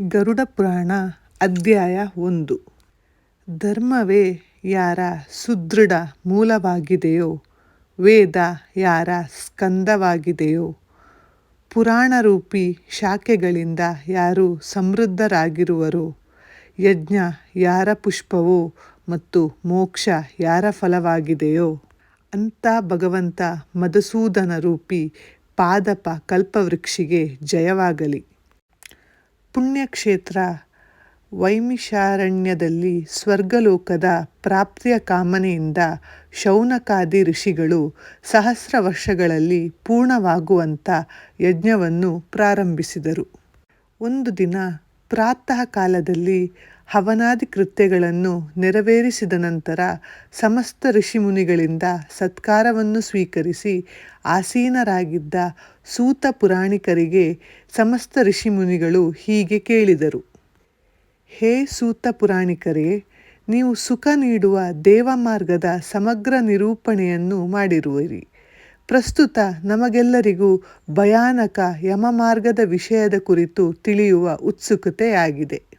ಗರುಡ ಪುರಾಣ ಅಧ್ಯಾಯ ಒಂದು. ಧರ್ಮವೇ ಯಾರ ಸುದೃಢ ಮೂಲವಾಗಿದೆಯೋ, ವೇದ ಯಾರ ಸ್ಕಂದವಾಗಿದೆಯೋ, ಪುರಾಣರೂಪಿ ಶಾಖೆಗಳಿಂದ ಯಾರು ಸಮೃದ್ಧರಾಗಿರುವರು, ಯಜ್ಞ ಯಾರ ಪುಷ್ಪವೋ ಮತ್ತು ಮೋಕ್ಷ ಯಾರ ಫಲವಾಗಿದೆಯೋ ಅಂಥ ಭಗವಂತ ಮಧುಸೂದನ ರೂಪಿ ಪಾದಪ ಕಲ್ಪವೃಕ್ಷಿಗೆ ಜಯವಾಗಲಿ. ಪುಣ್ಯಕ್ಷೇತ್ರ ವೈಮಿಷಾರಣ್ಯದಲ್ಲಿ ಸ್ವರ್ಗಲೋಕದ ಪ್ರಾಪ್ತಿಯ ಕಾಮನೆಯಿಂದ ಶೌನಕಾದಿ ಋಷಿಗಳು ಸಹಸ್ರ ವರ್ಷಗಳಲ್ಲಿ ಪೂರ್ಣವಾಗುವಂಥ ಯಜ್ಞವನ್ನು ಪ್ರಾರಂಭಿಸಿದರು. ಒಂದು ದಿನ ಪ್ರಾತಃ ಕಾಲದಲ್ಲಿ ಹವನಾದಿ ಕೃತ್ಯಗಳನ್ನು ನೆರವೇರಿಸಿದ ನಂತರ ಸಮಸ್ತ ಋಷಿಮುನಿಗಳಿಂದ ಸತ್ಕಾರವನ್ನು ಸ್ವೀಕರಿಸಿ ಆಸೀನರಾಗಿದ್ದ ಸೂತ ಪುರಾಣಿಕರಿಗೆ ಸಮಸ್ತ ಋಷಿಮುನಿಗಳು ಹೀಗೆ ಕೇಳಿದರು. ಹೇ ಸೂತ ಪುರಾಣಿಕರೇ, ನೀವು ಸುಖ ನೀಡುವ ದೇವಮಾರ್ಗದ ಸಮಗ್ರ ನಿರೂಪಣೆಯನ್ನು ಮಾಡಿರುವಿರಿ. ಪ್ರಸ್ತುತ ನಮಗೆಲ್ಲರಿಗೂ ಭಯಾನಕ ಯಮಮಾರ್ಗದ ವಿಷಯದ ಕುರಿತು ತಿಳಿಯುವ ಉತ್ಸುಕತೆಯಾಗಿದೆ.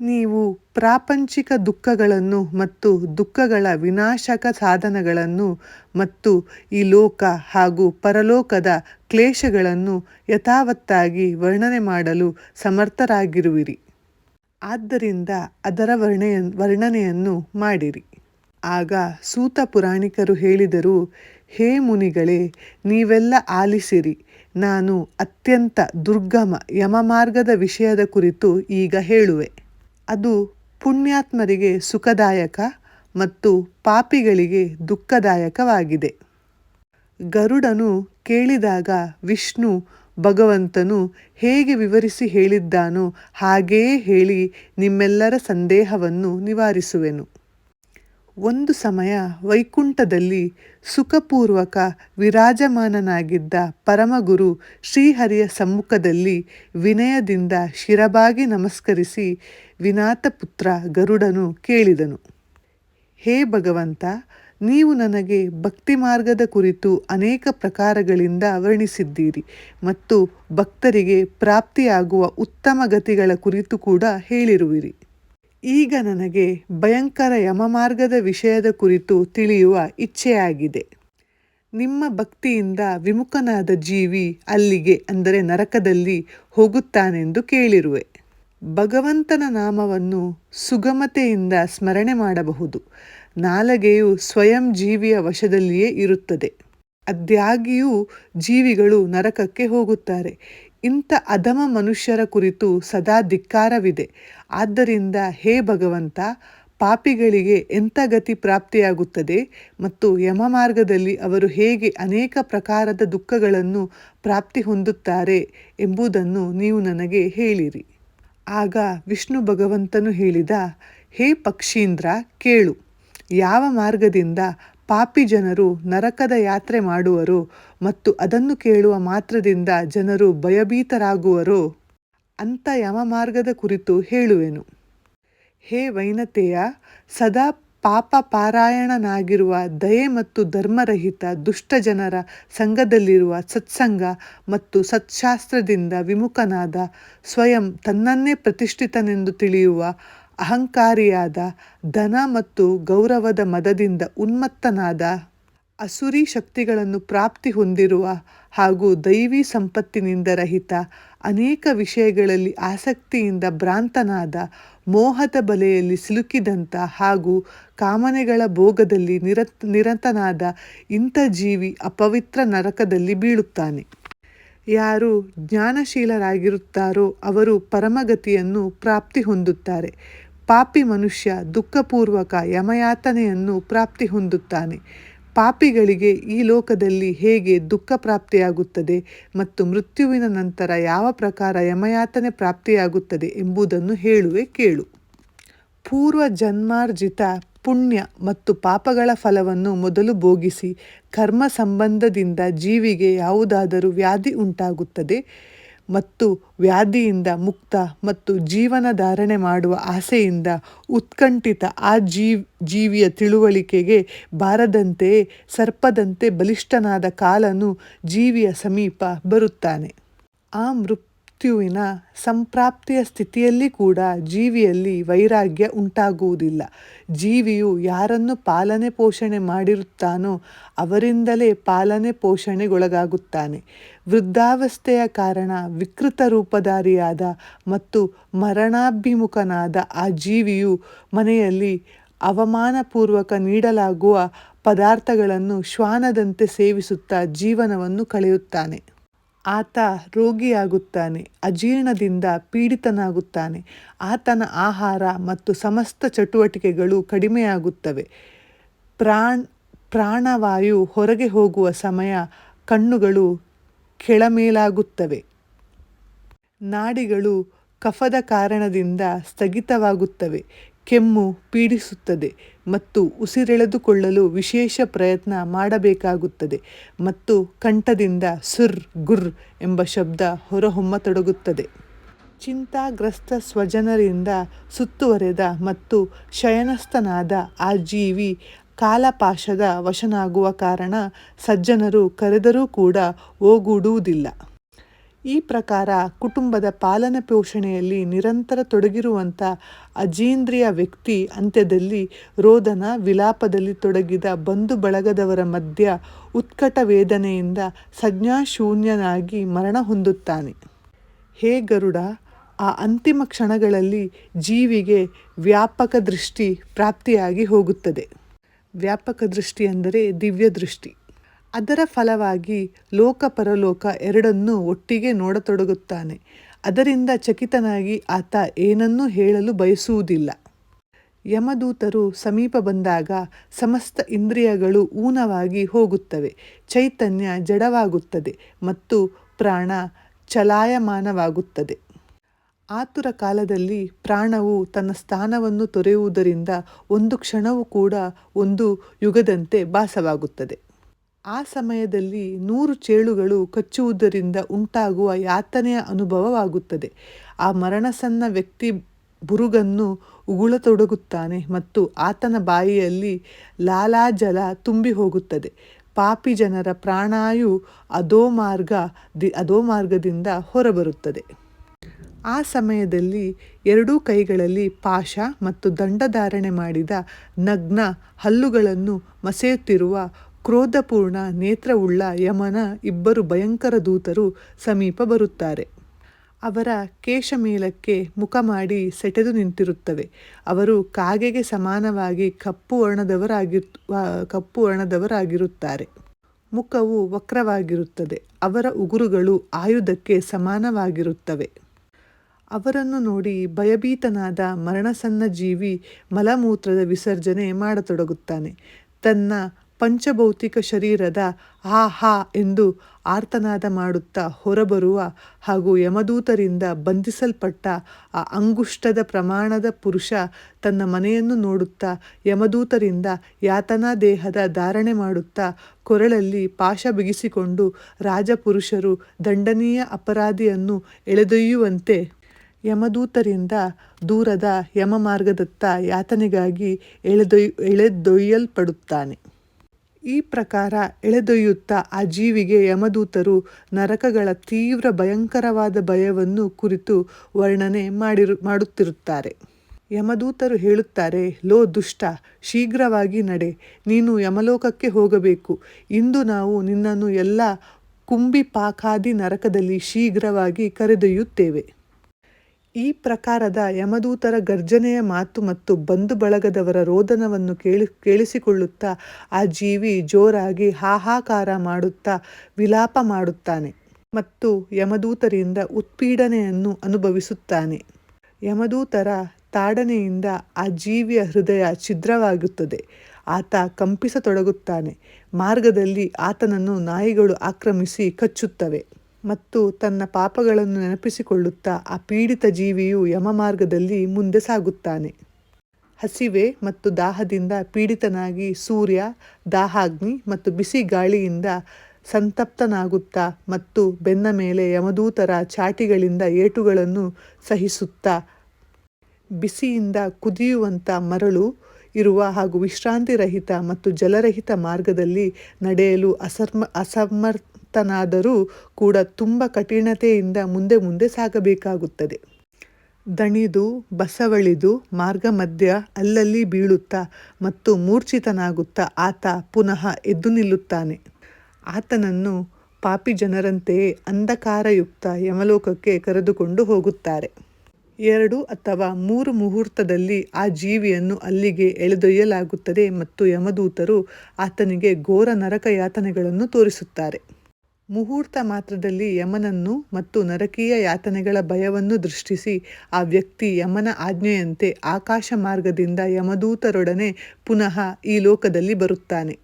ನೀವು ಪ್ರಾಪಂಚಿಕ ದುಃಖಗಳನ್ನು ಮತ್ತು ದುಃಖಗಳ ವಿನಾಶಕ ಸಾಧನಗಳನ್ನು ಮತ್ತು ಈ ಲೋಕ ಹಾಗೂ ಪರಲೋಕದ ಕ್ಲೇಶಗಳನ್ನು ಯಥಾವತ್ತಾಗಿ ವರ್ಣನೆ ಮಾಡಲು ಸಮರ್ಥರಾಗಿರುವಿರಿ. ಆದ್ದರಿಂದ ಅದರ ವರ್ಣೆಯ ವರ್ಣನೆಯನ್ನು ಮಾಡಿರಿ. ಆಗ ಸೂತ ಪುರಾಣಿಕರು ಹೇಳಿದರು, ಹೇ ಮುನಿಗಳೇ, ನೀವೆಲ್ಲ ಆಲಿಸಿರಿ. ನಾನು ಅತ್ಯಂತ ದುರ್ಗಮ ಯಮಮಾರ್ಗದ ವಿಷಯದ ಕುರಿತು ಈಗ ಹೇಳುವೆ. ಅದು ಪುಣ್ಯಾತ್ಮರಿಗೆ ಸುಖದಾಯಕ ಮತ್ತು ಪಾಪಿಗಳಿಗೆ ದುಃಖದಾಯಕವಾಗಿದೆ. ಗರುಡನು ಕೇಳಿದಾಗ ವಿಷ್ಣು ಭಗವಂತನು ಹೇಗೆ ವಿವರಿಸಿ ಹೇಳಿದ್ದಾನೋ ಹಾಗೆಯೇ ಹೇಳಿ ನಿಮ್ಮೆಲ್ಲರ ಸಂದೇಹವನ್ನು ನಿವಾರಿಸುವೆನು. ಒಂದು ಸಮಯ ವೈಕುಂಠದಲ್ಲಿ ಸುಖಪೂರ್ವಕ ವಿರಾಜಮಾನನಾಗಿದ್ದ ಪರಮಗುರು ಶ್ರೀಹರಿಯ ಸಮ್ಮುಖದಲ್ಲಿ ವಿನಯದಿಂದ ಶಿರಬಾಗಿ ನಮಸ್ಕರಿಸಿ ವಿನಾಥಪುತ್ರ ಗರುಡನು ಕೇಳಿದನು, ಹೇ ಭಗವಂತ, ನೀವು ನನಗೆ ಭಕ್ತಿ ಮಾರ್ಗದ ಕುರಿತು ಅನೇಕ ಪ್ರಕಾರಗಳಿಂದ ವರ್ಣಿಸಿದ್ದೀರಿ ಮತ್ತು ಭಕ್ತರಿಗೆ ಪ್ರಾಪ್ತಿಯಾಗುವ ಉತ್ತಮ ಗತಿಗಳ ಕುರಿತು ಕೂಡ ಹೇಳಿರುವಿರಿ. ಈಗ ನನಗೆ ಭಯಂಕರ ಯಮಮಾರ್ಗದ ವಿಷಯದ ಕುರಿತು ತಿಳಿಯುವ ಇಚ್ಛೆಯಾಗಿದೆ. ನಿಮ್ಮ ಭಕ್ತಿಯಿಂದ ವಿಮುಖನಾದ ಜೀವಿ ಅಲ್ಲಿಗೆ ಅಂದರೆ ನರಕದಲ್ಲಿ ಹೋಗುತ್ತಾನೆಂದು ಕೇಳಿರುವೆ. ಭಗವಂತನ ನಾಮವನ್ನು ಸುಗಮತೆಯಿಂದ ಸ್ಮರಣೆ ಮಾಡಬಹುದು. ನಾಲಗೆಯು ಸ್ವಯಂ ಜೀವಿಯ ವಶದಲ್ಲಿಯೇ ಇರುತ್ತದೆ. ಅದ್ಯಾಗಿಯೂ ಜೀವಿಗಳು ನರಕಕ್ಕೆ ಹೋಗುತ್ತಾರೆ. ಇಂಥ ಅಧಮ ಮನುಷ್ಯರ ಕುರಿತು ಸದಾ ಧಿಕ್ಕಾರವಿದೆ. ಆದ್ದರಿಂದ ಹೇ ಭಗವಂತ, ಪಾಪಿಗಳಿಗೆ ಎಂಥ ಗತಿ ಪ್ರಾಪ್ತಿಯಾಗುತ್ತದೆ ಮತ್ತು ಯಮಮಾರ್ಗದಲ್ಲಿ ಅವರು ಹೇಗೆ ಅನೇಕ ಪ್ರಕಾರದ ದುಃಖಗಳನ್ನು ಪ್ರಾಪ್ತಿ ಹೊಂದುತ್ತಾರೆ ಎಂಬುದನ್ನು ನೀವು ನನಗೆ ಹೇಳಿರಿ. ಆಗ ವಿಷ್ಣು ಭಗವಂತನು ಹೇಳಿದ, ಹೇ ಪಕ್ಷೀಂದ್ರ, ಕೇಳು. ಯಾವ ಮಾರ್ಗದಿಂದ ಪಾಪಿ ಜನರು ನರಕದ ಯಾತ್ರೆ ಮಾಡುವರೋ ಮತ್ತು ಅದನ್ನು ಕೇಳುವ ಮಾತ್ರದಿಂದ ಜನರು ಭಯಭೀತರಾಗುವರೋ. ಅಂಥ ಯಮಮಾರ್ಗದ ಕುರಿತು ಹೇಳುವೆನು. ಹೇ ವೈನತೆಯ ಸದಾ ಪಾಪ ಪಾರಾಯಣನಾಗಿರುವ ದಯೆ ಮತ್ತು ಧರ್ಮರಹಿತ ದುಷ್ಟ ಜನರ ಸಂಘದಲ್ಲಿರುವ ಸತ್ಸಂಗ ಮತ್ತು ಸತ್ಶಾಸ್ತ್ರದಿಂದ ವಿಮುಖನಾದ, ಸ್ವಯಂ ತನ್ನನ್ನೇ ಪ್ರತಿಷ್ಠಿತನೆಂದು ತಿಳಿಯುವ ಅಹಂಕಾರಿಯಾದ, ಧನ ಮತ್ತು ಗೌರವದ ಮದದಿಂದ ಉನ್ಮತ್ತನಾದ ಅಸುರಿ ಶಕ್ತಿಗಳನ್ನು ಪ್ರಾಪ್ತಿ ಹೊಂದಿರುವ ಹಾಗೂ ದೈವಿ ಸಂಪತ್ತಿನಿಂದ ರಹಿತ ಅನೇಕ ವಿಷಯಗಳಲ್ಲಿ ಆಸಕ್ತಿಯಿಂದ ಭ್ರಾಂತನಾದ ಮೋಹದ ಬಲೆಯಲ್ಲಿ ಸಿಲುಕಿದಂಥ ಹಾಗೂ ಕಾಮನೆಗಳ ಭೋಗದಲ್ಲಿ ನಿರತ್, ನಿರತನಾದ ಇಂಥ ಜೀವಿ ಅಪವಿತ್ರ ನರಕದಲ್ಲಿ ಬೀಳುತ್ತಾನೆ. ಯಾರು ಜ್ಞಾನಶೀಲರಾಗಿರುತ್ತಾರೋ ಅವರು ಪರಮಗತಿಯನ್ನು ಪ್ರಾಪ್ತಿ ಹೊಂದುತ್ತಾರೆ. ಪಾಪಿ ಮನುಷ್ಯ ದುಃಖಪೂರ್ವಕ ಯಮಯಾತನೆಯನ್ನು ಪ್ರಾಪ್ತಿ ಹೊಂದುತ್ತಾನೆ. ಪಾಪಿಗಳಿಗೆ ಈ ಲೋಕದಲ್ಲಿ ಹೇಗೆ ದುಃಖ ಪ್ರಾಪ್ತಿಯಾಗುತ್ತದೆ ಮತ್ತು ಮೃತ್ಯುವಿನ ನಂತರ ಯಾವ ಪ್ರಕಾರ ಯಮಯಾತನೆ ಪ್ರಾಪ್ತಿಯಾಗುತ್ತದೆ ಎಂಬುದನ್ನು ಹೇಳುವೆ ಕೇಳು. ಪೂರ್ವ ಜನ್ಮಾರ್ಜಿತ ಪುಣ್ಯ ಮತ್ತು ಪಾಪಗಳ ಫಲವನ್ನು ಮೊದಲು ಭೋಗಿಸಿ ಕರ್ಮ ಸಂಬಂಧದಿಂದ ಜೀವಿಗೆ ಯಾವುದಾದರೂ ವ್ಯಾಧಿ ಉಂಟಾಗುತ್ತದೆ. ಮತ್ತು ವ್ಯಾಧಿಯಿಂದ ಮುಕ್ತ ಮತ್ತು ಜೀವನ ಧಾರಣೆ ಮಾಡುವ ಆಸೆಯಿಂದ ಉತ್ಕಂಠಿತ ಆ ಜೀವ್, ಜೀವಿಯ ತಿಳುವಳಿಕೆಗೆ ಬಾರದಂತೆಯೇ ಸರ್ಪದಂತೆ ಬಲಿಷ್ಠನಾದ ಕಾಲನು ಜೀವಿಯ ಸಮೀಪ ಬರುತ್ತಾನೆ. ಆ ಮೃ ಮೃತ್ಯುವಿನ ಸಂಪ್ರಾಪ್ತಿಯ ಸ್ಥಿತಿಯಲ್ಲಿ ಕೂಡ ಜೀವಿಯಲ್ಲಿ ವೈರಾಗ್ಯ ಉಂಟಾಗುವುದಿಲ್ಲ. ಜೀವಿಯು ಯಾರನ್ನು ಪಾಲನೆ ಪೋಷಣೆ ಮಾಡಿರುತ್ತಾನೋ ಅವರಿಂದಲೇ ಪಾಲನೆ ಪೋಷಣೆಗೊಳಗಾಗುತ್ತಾನೆ. ವೃದ್ಧಾವಸ್ಥೆಯ ಕಾರಣ ವಿಕೃತ ರೂಪಧಾರಿಯಾದ ಮತ್ತು ಮರಣಾಭಿಮುಖನಾದ ಆ ಜೀವಿಯು ಮನೆಯಲ್ಲಿ ಅವಮಾನಪೂರ್ವಕ ನೀಡಲಾಗುವ ಪದಾರ್ಥಗಳನ್ನು ಶ್ವಾನದಂತೆ ಸೇವಿಸುತ್ತಾ ಜೀವನವನ್ನು ಕಳೆಯುತ್ತಾನೆ. ಆತ ರೋಗಿಯಾಗುತ್ತಾನೆ, ಅಜೀರ್ಣದಿಂದ ಪೀಡಿತನಾಗುತ್ತಾನೆ. ಆತನ ಆಹಾರ ಮತ್ತು ಸಮಸ್ತ ಚಟುವಟಿಕೆಗಳು ಕಡಿಮೆಯಾಗುತ್ತವೆ. ಪ್ರಾಣ್, ಪ್ರಾಣವಾಯು ಹೊರಗೆ ಹೋಗುವ ಸಮಯ ಕಣ್ಣುಗಳು ಕೆಳಮೇಲಾಗುತ್ತವೆ. ನಾಡಿಗಳು ಕಫದ ಕಾರಣದಿಂದ ಸ್ಥಗಿತವಾಗುತ್ತವೆ. ಕೆಮ್ಮು ಪೀಡಿಸುತ್ತದೆ ಮತ್ತು ಉಸಿರೆಳೆದುಕೊಳ್ಳಲು ವಿಶೇಷ ಪ್ರಯತ್ನ ಮಾಡಬೇಕಾಗುತ್ತದೆ ಮತ್ತು ಕಂಠದಿಂದ ಸುರ್ ಗುರ್ ಎಂಬ ಶಬ್ದ ಹೊರಹೊಮ್ಮತೊಡಗುತ್ತದೆ. ಚಿಂತಾಗ್ರಸ್ತ ಸ್ವಜನರಿಂದ ಸುತ್ತುವರೆದ ಮತ್ತು ಶಯನಸ್ಥನಾದ ಆ ಜೀವಿ ಕಾಲಪಾಶದ ವಶನಾಗುವ ಕಾರಣ ಸಜ್ಜನರು ಕರೆದರೂ ಕೂಡ ಓಗೂಡುವುದಿಲ್ಲ. ಈ ಪ್ರಕಾರ ಕುಟುಂಬದ ಪಾಲನೆ ಪೋಷಣೆಯಲ್ಲಿ ನಿರಂತರ ತೊಡಗಿರುವಂಥ ಅಜೀಂದ್ರಿಯ ವ್ಯಕ್ತಿ ಅಂತ್ಯದಲ್ಲಿ ರೋದನ ವಿಲಾಪದಲ್ಲಿ ತೊಡಗಿದ ಬಂಧು ಬಳಗದವರ ಮಧ್ಯ ಉತ್ಕಟ ವೇದನೆಯಿಂದ ಸಂಜ್ಞಾಶೂನ್ಯನಾಗಿ ಮರಣ ಹೊಂದುತ್ತಾನೆ. ಹೇ ಗರುಡ, ಆ ಅಂತಿಮ ಕ್ಷಣಗಳಲ್ಲಿ ಜೀವಿಗೆ ವ್ಯಾಪಕ ದೃಷ್ಟಿ ಪ್ರಾಪ್ತಿಯಾಗಿ ಹೋಗುತ್ತದೆ. ವ್ಯಾಪಕ ದೃಷ್ಟಿ ಅಂದರೆ ದಿವ್ಯ ದೃಷ್ಟಿ ಅದರ ಫಲವಾಗಿ ಲೋಕ ಪರಲೋಕ ಎರಡನ್ನೂ ಒಟ್ಟಿಗೆ ನೋಡತೊಡಗುತ್ತಾನೆ. ಅದರಿಂದ ಚಕಿತನಾಗಿ ಆತ ಏನನ್ನೂ ಹೇಳಲು ಬಯಸುವುದಿಲ್ಲ. ಯಮದೂತರು ಸಮೀಪ ಬಂದಾಗ ಸಮಸ್ತ ಇಂದ್ರಿಯಗಳು ಊನವಾಗಿ ಹೋಗುತ್ತವೆ. ಚೈತನ್ಯ ಜಡವಾಗುತ್ತದೆ ಮತ್ತು ಪ್ರಾಣ ಚಲಾಯಮಾನವಾಗುತ್ತದೆ. ಆತುರ ಕಾಲದಲ್ಲಿ ಪ್ರಾಣವು ತನ್ನ ಸ್ಥಾನವನ್ನು ತೊರೆಯುವುದರಿಂದ ಒಂದು ಕ್ಷಣವೂ ಕೂಡ ಒಂದು ಯುಗದಂತೆ ಭಾಸವಾಗುತ್ತದೆ. ಆ ಸಮಯದಲ್ಲಿ ನೂರು ಚೇಳುಗಳು ಕಚ್ಚುವುದರಿಂದ ಉಂಟಾಗುವ ಯಾತನೆಯ ಅನುಭವವಾಗುತ್ತದೆ. ಆ ಮರಣಸನ್ನ ವ್ಯಕ್ತಿ ಬುರುಗನ್ನು ಉಗುಳತೊಡಗುತ್ತಾನೆ ಮತ್ತು ಆತನ ಬಾಯಿಯಲ್ಲಿ ಲಾಲಾಜಲ ತುಂಬಿ ಹೋಗುತ್ತದೆ ಪಾಪಿ ಜನರ ಪ್ರಾಣಾಯು ಅಧೋಮಾರ್ಗ ದಿ, ಅಧೋಮಾರ್ಗದಿಂದ ಹೊರಬರುತ್ತದೆ. ಆ ಸಮಯದಲ್ಲಿ ಎರಡೂ ಕೈಗಳಲ್ಲಿ ಪಾಶ ಮತ್ತು ದಂಡಧಾರಣೆ ಮಾಡಿದ ನಗ್ನ ಹಲ್ಲುಗಳನ್ನು ಮಸೆಯುತ್ತಿರುವ ಕ್ರೋಧಪೂರ್ಣ ನೇತ್ರವುಳ್ಳ ಯಮನ ಇಬ್ಬರು ಭಯಂಕರ ದೂತರು ಸಮೀಪ ಬರುತ್ತಾರೆ. ಅವರ ಕೇಶ ಮೇಲಕ್ಕೆ ಮುಖ ಮಾಡಿ ಸೆಟೆದು ನಿಂತಿರುತ್ತವೆ. ಅವರು ಕಾಗೆಗೆ ಸಮಾನವಾಗಿ ಕಪ್ಪು ವರ್ಣದವರಾಗಿ ಕಪ್ಪು ವರ್ಣದವರಾಗಿರುತ್ತಾರೆ. ಮುಖವು ವಕ್ರವಾಗಿರುತ್ತದೆ. ಅವರ ಉಗುರುಗಳು ಆಯುಧಕ್ಕೆ ಸಮಾನವಾಗಿರುತ್ತವೆ. ಅವರನ್ನು ನೋಡಿ ಭಯಭೀತನಾದ ಮರಣಸನ್ನ ಜೀವಿ ಮಲಮೂತ್ರದ ವಿಸರ್ಜನೆ ಮಾಡತೊಡಗುತ್ತಾನೆ. ತನ್ನ ಪಂಚಭೌತಿಕ ಶರೀರದ ಆ, ಹಾ ಎಂದು ಆರ್ತನಾದ ಮಾಡುತ್ತಾ ಹೊರಬರುವ ಹಾಗೂ ಯಮದೂತರಿಂದ ಬಂಧಿಸಲ್ಪಟ್ಟ ಆ ಅಂಗುಷ್ಟದ ಪ್ರಮಾಣದ ಪುರುಷ ತನ್ನ ಮನೆಯನ್ನು ನೋಡುತ್ತಾ ಯಮದೂತರಿಂದ ಯಾತನಾ ದೇಹದ ಧಾರಣೆ ಮಾಡುತ್ತಾ ಕೊರಳಲ್ಲಿ ಪಾಶ ಬಿಗಿಸಿಕೊಂಡು ರಾಜಪುರುಷರು ದಂಡನೀಯ ಅಪರಾಧಿಯನ್ನು ಎಳೆದೊಯ್ಯುವಂತೆ ಯಮದೂತರಿಂದ ದೂರದ ಯಮಮಾರ್ಗದತ್ತ ಯಾತನೆಗಾಗಿ ಎಳೆದೊಯ್, ಎಳೆದೊಯ್ಯಲ್ಪಡುತ್ತಾನೆ. ಈ ಪ್ರಕಾರ ಎಳೆದೊಯ್ಯುತ್ತಾ ಆ ಜೀವಿಗೆ ಯಮದೂತರು ನರಕಗಳ ತೀವ್ರ ಭಯಂಕರವಾದ ಭಯವನ್ನು ಕುರಿತು ವರ್ಣನೆ ಮಾಡಿರು, ಮಾಡುತ್ತಿರುತ್ತಾರೆ. ಯಮದೂತರು ಹೇಳುತ್ತಾರೆ, ಲೋ ದುಷ್ಟ, ಶೀಘ್ರವಾಗಿ ನಡೆ, ನೀನು ಯಮಲೋಕಕ್ಕೆ ಹೋಗಬೇಕು. ಇಂದು ನಾವು ನಿನ್ನನ್ನು ಎಲ್ಲ ಕುಂಬಿ ಪಾಕಾದಿ ನರಕದಲ್ಲಿ ಶೀಘ್ರವಾಗಿ ಕರೆದೊಯ್ಯುತ್ತೇವೆ. ಈ ಪ್ರಕಾರದ ಯಮದೂತರ ಗರ್ಜನೆಯ ಮಾತು ಮತ್ತು ಬಂಧು ಬಳಗದವರ ರೋದನವನ್ನು ಕೇಳಿ, ಕೇಳಿಸಿಕೊಳ್ಳುತ್ತಾ, ಆ ಜೀವಿ ಜೋರಾಗಿ ಹಾಹಾಕಾರ ಮಾಡುತ್ತಾ, ವಿಲಾಪ ಮಾಡುತ್ತಾನೆ ಮತ್ತು ಯಮದೂತರಿಂದ ಉತ್ಪೀಡನೆಯನ್ನು ಅನುಭವಿಸುತ್ತಾನೆ. ಯಮದೂತರ ತಾಡನೆಯಿಂದ ಆ ಜೀವಿಯ ಹೃದಯ ಛಿದ್ರವಾಗುತ್ತದೆ. ಆತ ಕಂಪಿಸತೊಡಗುತ್ತಾನೆ. ಮಾರ್ಗದಲ್ಲಿ ಆತನನ್ನು ನಾಯಿಗಳು ಆಕ್ರಮಿಸಿ ಕಚ್ಚುತ್ತವೆ. ಮತ್ತು ತನ್ನ ಪಾಪಗಳನ್ನು ನೆನಪಿಸಿಕೊಳ್ಳುತ್ತಾ ಆ ಪೀಡಿತ ಜೀವಿಯು ಯಮಮಾರ್ಗದಲ್ಲಿ ಮುಂದೆ ಸಾಗುತ್ತಾನೆ. ಹಸಿವೆ ಮತ್ತು ದಾಹದಿಂದ ಪೀಡಿತನಾಗಿ ಸೂರ್ಯ, ದಾಹಾಗ್ನಿ ಮತ್ತು ಬಿಸಿ ಗಾಳಿಯಿಂದ ಸಂತಪ್ತನಾಗುತ್ತಾ ಮತ್ತು ಬೆನ್ನ ಮೇಲೆ ಯಮದೂತರ ಚಾಟಿಗಳಿಂದ ಏಟುಗಳನ್ನು ಸಹಿಸುತ್ತಾ ಬಿಸಿಯಿಂದ ಕುದಿಯುವಂಥ ಮರಳು ಇರುವ ಹಾಗೂ ವಿಶ್ರಾಂತಿರಹಿತ ಮತ್ತು ಜಲರಹಿತ ಮಾರ್ಗದಲ್ಲಿ ನಡೆಯಲು ಅಸರ್ಮ ಅಸಮರ್ ಪಡೆಯುತ್ತನಾದರೂ ಕೂಡ ತುಂಬ ಕಠಿಣತೆಯಿಂದ ಮುಂದೆ ಮುಂದೆ ಸಾಗಬೇಕಾಗುತ್ತದೆ. ದಣಿದು, ಬಸವಳಿದು, ಮಾರ್ಗ ಮಧ್ಯ ಅಲ್ಲಲ್ಲಿ ಬೀಳುತ್ತಾ ಮತ್ತು ಮೂರ್ಛಿತನಾಗುತ್ತಾ ಆತ ಪುನಃ ಎದ್ದು ನಿಲ್ಲುತ್ತಾನೆ. ಆತನನ್ನು ಪಾಪಿ ಜನರಂತೆಯೇ ಅಂಧಕಾರಯುಕ್ತ ಯಮಲೋಕಕ್ಕೆ ಕರೆದುಕೊಂಡು ಹೋಗುತ್ತಾರೆ. ಎರಡು ಅಥವಾ ಮೂರು ಮುಹೂರ್ತದಲ್ಲಿ ಆ ಜೀವಿಯನ್ನು ಅಲ್ಲಿಗೆ ಎಳೆದೊಯ್ಯಲಾಗುತ್ತದೆ ಮತ್ತು ಯಮದೂತರು ಆತನಿಗೆ ಘೋರ ನರಕ ಯಾತನೆಗಳನ್ನು ತೋರಿಸುತ್ತಾರೆ. ಮುಹೂರ್ತ ಮಾತ್ರದಲ್ಲಿ ಯಮನನ್ನು ಮತ್ತು ನರಕೀಯ ಯಾತನೆಗಳ ಭಯವನ್ನು ದೃಷ್ಟಿಸಿ ಆ ವ್ಯಕ್ತಿ ಯಮನ ಆಜ್ಞೆಯಂತೆ ಆಕಾಶ ಮಾರ್ಗದಿಂದ ಯಮದೂತರೊಡನೆ ಪುನಃ ಈ ಲೋಕದಲ್ಲಿ ಬರುತ್ತಾನೆ.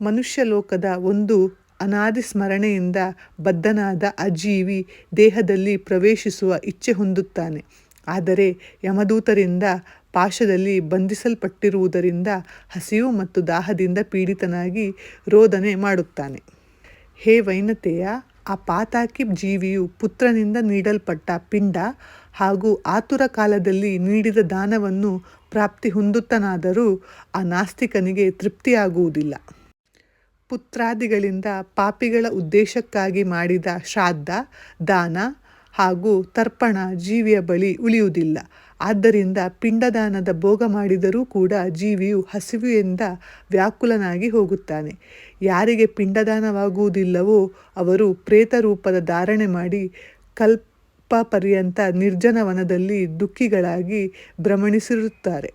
ಮನುಷ್ಯ ಲೋಕದ ಒಂದು ಅನಾದಿ ಸ್ಮರಣೆಯಿಂದ ಬದ್ಧನಾದ ಅಜೀವಿ ದೇಹದಲ್ಲಿ ಪ್ರವೇಶಿಸುವ ಇಚ್ಛೆ ಹೊಂದುತ್ತಾನೆ. ಆದರೆ ಯಮದೂತರಿಂದ ಪಾಶದಲ್ಲಿ ಬಂಧಿಸಲ್ಪಟ್ಟಿರುವುದರಿಂದ ಹಸಿವು ಮತ್ತು ದಾಹದಿಂದ ಪೀಡಿತನಾಗಿ ರೋದನೆ ಮಾಡುತ್ತಾನೆ. ಹೇ ವೈನತೆಯ ಆ ಪಾತಾಕಿಬ್ ಜೀವಿಯು ಪುತ್ರನಿಂದ ನೀಡಲ್ಪಟ್ಟ ಪಿಂಡ ಹಾಗೂ ಆತುರ ಕಾಲದಲ್ಲಿ ನೀಡಿದ ದಾನವನ್ನು ಪ್ರಾಪ್ತಿ ಹೊಂದುತ್ತನಾದರೂ ಆ ನಾಸ್ತಿಕನಿಗೆ ತೃಪ್ತಿಯಾಗುವುದಿಲ್ಲ. ಪುತ್ರಾದಿಗಳಿಂದ ಪಾಪಿಗಳ ಉದ್ದೇಶಕ್ಕಾಗಿ ಮಾಡಿದ ಶ್ರಾದ್ದ, ದಾನ ಹಾಗೂ ತರ್ಪಣ ಜೀವಿಯ ಬಳಿ ಉಳಿಯುವುದಿಲ್ಲ. ಆದ್ದರಿಂದ ಪಿಂಡದಾನದ ಭೋಗ ಮಾಡಿದರೂ ಕೂಡ ಜೀವಿಯು ಹಸಿವೆಯಿಂದ ವ್ಯಾಕುಲನಾಗಿ ಹೋಗುತ್ತಾನೆ. ಯಾರಿಗೆ ಪಿಂಡದಾನವಾಗುವುದಿಲ್ಲವೋ ಅವರು ಪ್ರೇತ ರೂಪದ ಧಾರಣೆ ಮಾಡಿ ಕಲ್ಪ ಪರ್ಯಂತ ನಿರ್ಜನವನದಲ್ಲಿ ದುಃಖಿಗಳಾಗಿ ಭ್ರಮಣಿಸಿರುತ್ತಾರೆ.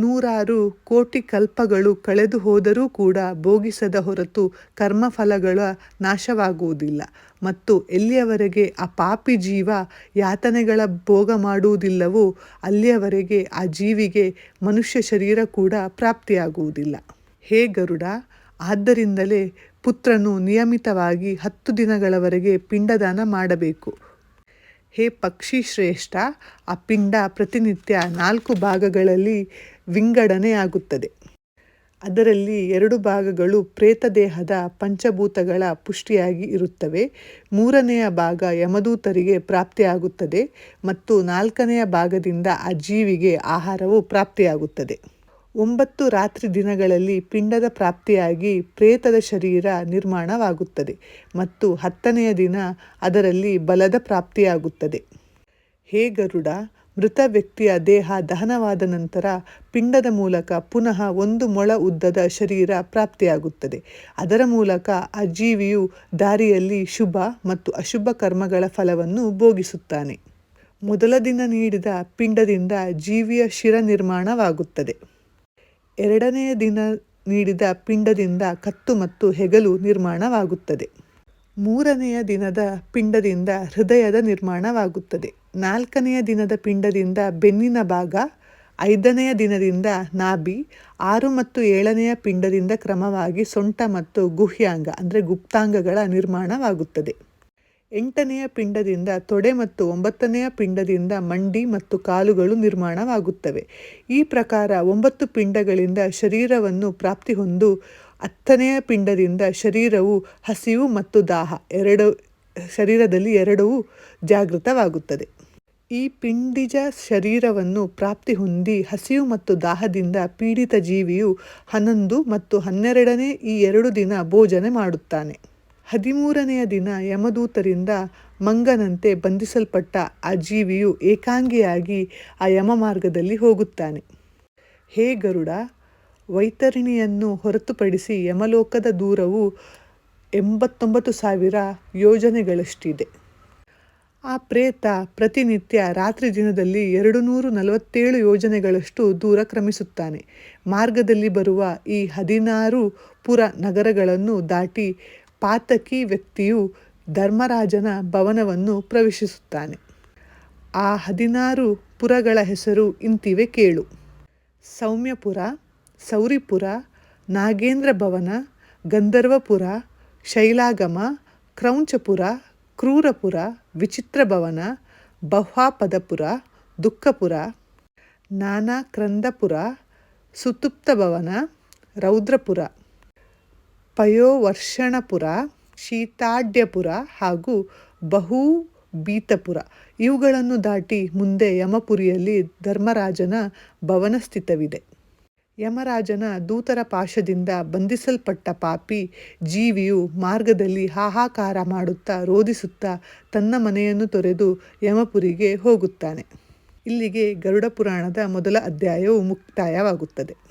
ನೂರಾರು ಕೋಟಿ ಕಲ್ಪಗಳು ಕಳೆದು ಹೋದರೂ ಕೂಡ ಭೋಗಿಸದ ಹೊರತು ಕರ್ಮಫಲಗಳ ನಾಶವಾಗುವುದಿಲ್ಲ. ಮತ್ತು ಎಲ್ಲಿಯವರೆಗೆ ಆ ಪಾಪಿ ಜೀವ ಯಾತನೆಗಳ ಭೋಗ ಮಾಡುವುದಿಲ್ಲವೋ, ಅಲ್ಲಿಯವರೆಗೆ ಆ ಜೀವಿಗೆ ಮನುಷ್ಯ ಶರೀರ ಕೂಡ ಪ್ರಾಪ್ತಿಯಾಗುವುದಿಲ್ಲ. ಹೇ ಗರುಡ, ಆದ್ದರಿಂದಲೇ ಪುತ್ರನು ನಿಯಮಿತವಾಗಿ ಹತ್ತು ದಿನಗಳವರೆಗೆ ಪಿಂಡದಾನ ಮಾಡಬೇಕು. ಹೇ ಪಕ್ಷಿ ಶ್ರೇಷ್ಠ, ಆ ಪಿಂಡ ಪ್ರತಿನಿತ್ಯ ನಾಲ್ಕು ಭಾಗಗಳಲ್ಲಿ ವಿಂಗಡಣೆಯಾಗುತ್ತದೆ ಅದರಲ್ಲಿ ಎರಡು ಭಾಗಗಳು ಪ್ರೇತದೇಹದ ಪಂಚಭೂತಗಳ ಪುಷ್ಟಿಯಾಗಿ ಇರುತ್ತವೆ. ಮೂರನೆಯ ಭಾಗ ಯಮದೂತರಿಗೆ ಪ್ರಾಪ್ತಿಯಾಗುತ್ತದೆ ಮತ್ತು ನಾಲ್ಕನೆಯ ಭಾಗದಿಂದ ಆ ಜೀವಿಗೆ ಆಹಾರವು ಪ್ರಾಪ್ತಿಯಾಗುತ್ತದೆ. ಒಂಬತ್ತು ರಾತ್ರಿ ದಿನಗಳಲ್ಲಿ ಪಿಂಡದ ಪ್ರಾಪ್ತಿಯಾಗಿ ಪ್ರೇತದ ಶರೀರ ನಿರ್ಮಾಣವಾಗುತ್ತದೆ ಮತ್ತು ಹತ್ತನೆಯ ದಿನ ಅದರಲ್ಲಿ ಬಲದ ಪ್ರಾಪ್ತಿಯಾಗುತ್ತದೆ. ಹೇ ಗರುಡ ಮೃತ ವ್ಯಕ್ತಿಯ ದೇಹ ದಹನವಾದ ನಂತರ ಪಿಂಡದ ಮೂಲಕ ಪುನಃ ಒಂದು ಮೊಳ ಉದ್ದದ ಶರೀರ ಪ್ರಾಪ್ತಿಯಾಗುತ್ತದೆ. ಅದರ ಮೂಲಕ ಆ ಜೀವಿಯು ದಾರಿಯಲ್ಲಿ ಶುಭ ಮತ್ತು ಅಶುಭ ಕರ್ಮಗಳ ಫಲವನ್ನು ಭೋಗಿಸುತ್ತಾನೆ. ಮೊದಲ ದಿನ ನೀಡಿದ ಪಿಂಡದಿಂದ ಜೀವಿಯ ಶಿರ ನಿರ್ಮಾಣವಾಗುತ್ತದೆ. ಎರಡನೆಯ ದಿನ ನೀಡಿದ ಪಿಂಡದಿಂದ ಕತ್ತು ಮತ್ತು ಹೆಗಲು ನಿರ್ಮಾಣವಾಗುತ್ತದೆ. ಮೂರನೆಯ ದಿನದ ಪಿಂಡದಿಂದ ಹೃದಯದ ನಿರ್ಮಾಣವಾಗುತ್ತದೆ. ನಾಲ್ಕನೆಯ ದಿನದ ಪಿಂಡದಿಂದ ಬೆನ್ನಿನ ಭಾಗ, ಐದನೆಯ ದಿನದಿಂದ ನಾಭಿ, ಆರು ಮತ್ತು ಏಳನೆಯ ಪಿಂಡದಿಂದ ಕ್ರಮವಾಗಿ ಸೊಂಟ ಮತ್ತು ಗುಹ್ಯಾಂಗ, ಅಂದರೆ ಗುಪ್ತಾಂಗಗಳ ನಿರ್ಮಾಣವಾಗುತ್ತದೆ. ಎಂಟನೆಯ ಪಿಂಡದಿಂದ ತೊಡೆ ಮತ್ತು ಒಂಬತ್ತನೆಯ ಪಿಂಡದಿಂದ ಮಂಡಿ ಮತ್ತು ಕಾಲುಗಳು ನಿರ್ಮಾಣವಾಗುತ್ತವೆ. ಈ ಪ್ರಕಾರ ಒಂಬತ್ತು ಪಿಂಡಗಳಿಂದ ಶರೀರವನ್ನು ಪ್ರಾಪ್ತಿ ಹೊಂದು, ಹತ್ತನೆಯ ಪಿಂಡದಿಂದ ಶರೀರವು ಹಸಿವು ಮತ್ತು ದಾಹ, ಎರಡು, ಶರೀರದಲ್ಲಿ ಎರಡೂ ಜಾಗೃತವಾಗುತ್ತದೆ. ಈ ಪಿಂಡಿಜ ಶರೀರವನ್ನು ಪ್ರಾಪ್ತಿ ಹೊಂದಿ ಹಸಿವು ಮತ್ತು ದಾಹದಿಂದ ಪೀಡಿತ ಜೀವಿಯು ಹನ್ನೊಂದು ಮತ್ತು ಹನ್ನೆರಡನೇ ಈ ಎರಡು ದಿನ ಭೋಜನೆ ಮಾಡುತ್ತಾನೆ. ಹದಿಮೂರನೆಯ ದಿನ ಯಮದೂತರಿಂದ ಮಂಗನಂತೆ ಬಂಧಿಸಲ್ಪಟ್ಟ ಆ ಜೀವಿಯು ಏಕಾಂಗಿಯಾಗಿ ಆ ಯಮ ಮಾರ್ಗದಲ್ಲಿ ಹೋಗುತ್ತಾನೆ. ಹೇ ಗರುಡ, ವೈತರಿಣಿಯನ್ನು ಹೊರತುಪಡಿಸಿ ಯಮಲೋಕದ ದೂರವು ಎಂಬತ್ತೊಂಬತ್ತು ಸಾವಿರ ಯೋಜನೆಗಳಷ್ಟಿದೆ. ಆ ಪ್ರೇತ ಪ್ರತಿನಿತ್ಯ ರಾತ್ರಿ ದಿನದಲ್ಲಿ ಎರಡು ನೂರು ನಲವತ್ತೇಳು ಯೋಜನೆಗಳಷ್ಟು ದೂರ ಕ್ರಮಿಸುತ್ತಾನೆ. ಮಾರ್ಗದಲ್ಲಿ ಬರುವ ಈ ಹದಿನಾರು ಪುರ ನಗರಗಳನ್ನು ದಾಟಿ ಪಾತಕಿ ವ್ಯಕ್ತಿಯು ಧರ್ಮರಾಜನ ಭವನವನ್ನು ಪ್ರವೇಶಿಸುತ್ತಾನೆ. ಆ ಹದಿನಾರು ಪುರಗಳ ಹೆಸರು ಇಂತಿವೆ ಕೇಳು. ಸೌಮ್ಯಪುರ, ಸೌರಿಪುರ, ನಾಗೇಂದ್ರ ಭವನ, ಗಂಧರ್ವಪುರ, ಶೈಲಾಗಮ, ಕ್ರೌಂಚಪುರ ಕ್ರೂರಪುರ, ವಿಚಿತ್ರ ಭವನ, ಬಹ್ವಾಪದಪುರ, ದುಃಖಪುರ, ನಾನಾಕ್ರಂದಪುರ, ಸುತುಪ್ತ ಭವನ, ರೌದ್ರಪುರ, ಪಯೋವರ್ಷಣಪುರ, ಶೀತಾಡ್ಯಪುರ ಹಾಗೂ ಬಹು ಬೀತಪುರ ಇವುಗಳನ್ನು ದಾಟಿ ಮುಂದೆ ಯಮಪುರಿಯಲ್ಲಿ ಧರ್ಮರಾಜನ ಭವನ ಸ್ಥಿತವಿದೆ ಯಮರಾಜನ ದೂತರ ಪಾಶದಿಂದ ಬಂಧಿಸಲ್ಪಟ್ಟ ಪಾಪಿ ಜೀವಿಯು ಮಾರ್ಗದಲ್ಲಿ ಹಾಹಾಕಾರ ಮಾಡುತ್ತಾ ರೋಧಿಸುತ್ತಾ ತನ್ನ ಮನೆಯನ್ನು ತೊರೆದು ಯಮಪುರಿಗೆ ಹೋಗುತ್ತಾನೆ. ಇಲ್ಲಿಗೆ ಗರುಡ ಪುರಾಣದ ಮೊದಲ ಅಧ್ಯಾಯವು ಮುಕ್ತಾಯವಾಗುತ್ತದೆ.